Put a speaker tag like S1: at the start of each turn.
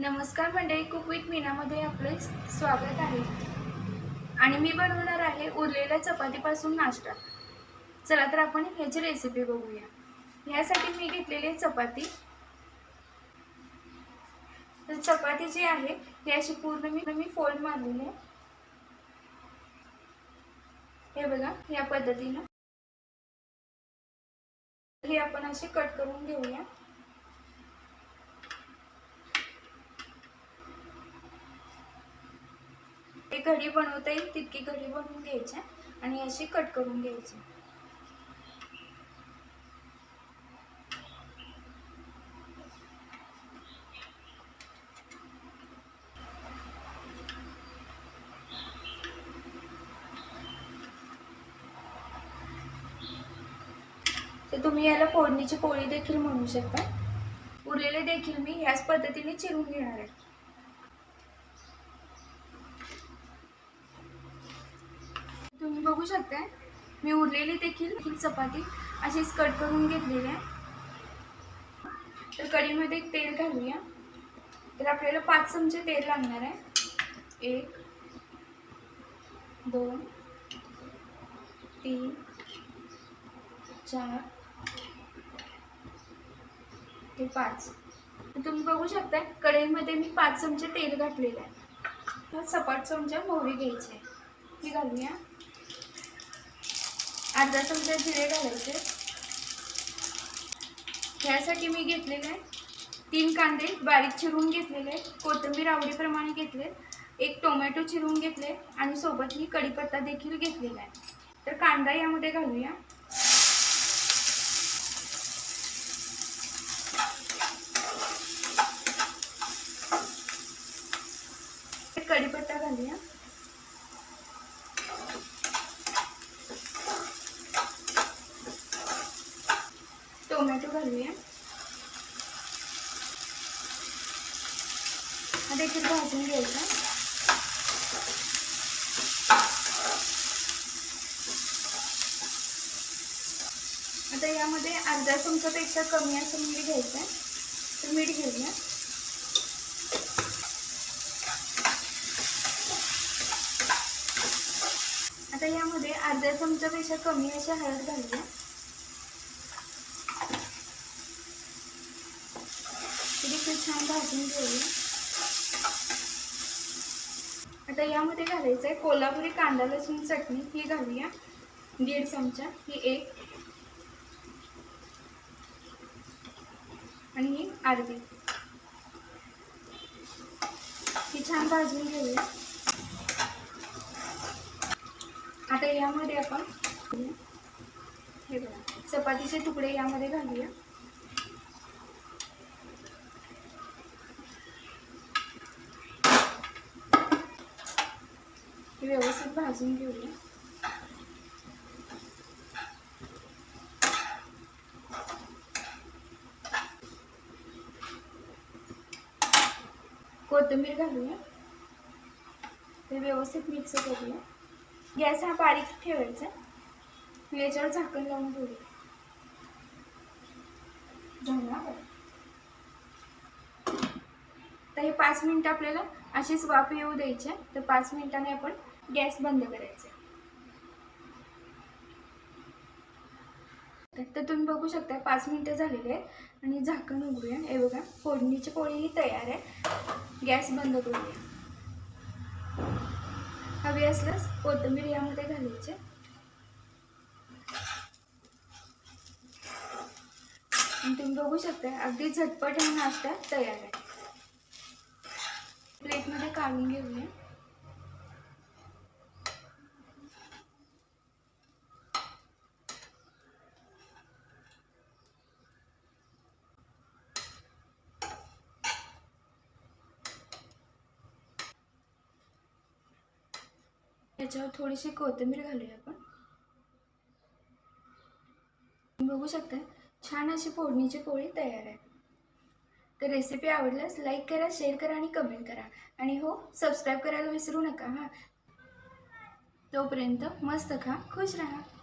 S1: नमस्कार मंडळी cook with मीनामध्ये आपले स्वागत आहे. आणि मी बनवणार आहे उरलेल्या चपातीपासून नाश्ता. चला तर आपण ह्याची रेसिपी बघूया. ह्यासाठी मी घेतलेली आहे चपाती. तर चपाती जी आहे ही अशी पूर्ण मी मी फोल्ड मारलेली आहे. हे बघा या पद्धतीनं. ही आपण अशी कट करून घेऊया. ते घडी बनवता येईल तितकी घडी बनवून घ्यायच्या आणि अशी कट करून घ्यायची. तर तुम्ही याला फोडणीची पोळी देखील म्हणू शकता. उरलेले देखील मी ह्याच पद्धतीने चिरून घेणार आहे तुम्ही बघू शकता. मी उरलेली देखील चपाती अशीच कट करून घेतलेली आहे. तर कढीमध्ये तेल घालूया. तर आपल्याला पाच चमचे तेल लागणार आहे. एक दोन तीन चार ते पाच. तुम्ही बघू शकता कढईमध्ये मी पाच चमचे तेल घातलेलं आहे. तर सपाट चमचा मोहरी घ्यायची आहे. ती घालूया. अर्धा चमचा जिरे घालायचे. ह्यासाठी मी घेतलेले आहे तीन कांदे बारीक चिरून घेतलेले आहेत कोथिंबीर आवडीप्रमाणे घेतले एक टोमॅटो चिरून घेतले आणि सोबत मी कढीपत्ता देखील घेतलेला आहे. तर कांदा यामध्ये घालूया कढीपत्ता घालूया टोमॅटो घालूया हा देखील भाजून घ्यायचं. आता यामध्ये अर्धा चमचापेक्षा कमी असं मीठ घ्यायचं आहे तर मीठ घेऊया. आता यामध्ये अर्ध्या चमचापेक्षा कमी अशी हळद घालूया. देखील छान भाजून घेऊया. आता यामध्ये घालायचं आहे कोल्हापुरी कांदा लसूण चटणी ही घालूया. दीड चमचा ही एक. आणि ही अर्धी ही छान भाजून घेऊया. आता यामध्ये आपण हे बघा चपातीचे तुकडे यामध्ये घालूया. व्यवस्थित भाजून घेऊया. कोथिंबीर घालूया. ते व्यवस्थित मिक्स करूया. गॅस हा बारीक ठेवायचा. याच्यावर झाकण लावून ठेवूया. तर हे पाच मिनिटं आपल्याला अशीच वाफ येऊ द्यायची आहे. तर पाच मिनिटांनी आपण गॅस बंद करायचा तर तुम्ही बघू शकता पाच मिनिटं झालेली आहे आणि झाकण उघडूया. हे बघा फोडणीची पोळीही तयार आहे. गॅस बंद करूया. हवी असल्यास कोथिंबीर यामध्ये घालायचे. तुम्ही बघू शकता अगदी झटपट हा नाश्ता तयार आहे. प्लेटमध्ये काढून घेऊया. याच्यावर थोडीशी कोथिंबीर घालूया आपण. बघू शकता छान अशी फोडणीची पोळी तयार आहे. तर रेसिपी आवडल्यास लाईक करा शेअर करा आणि कमेंट करा. आणि हो सबस्क्राईब करायला विसरू नका हां. तोपर्यंत मस्त खा खुश राहा.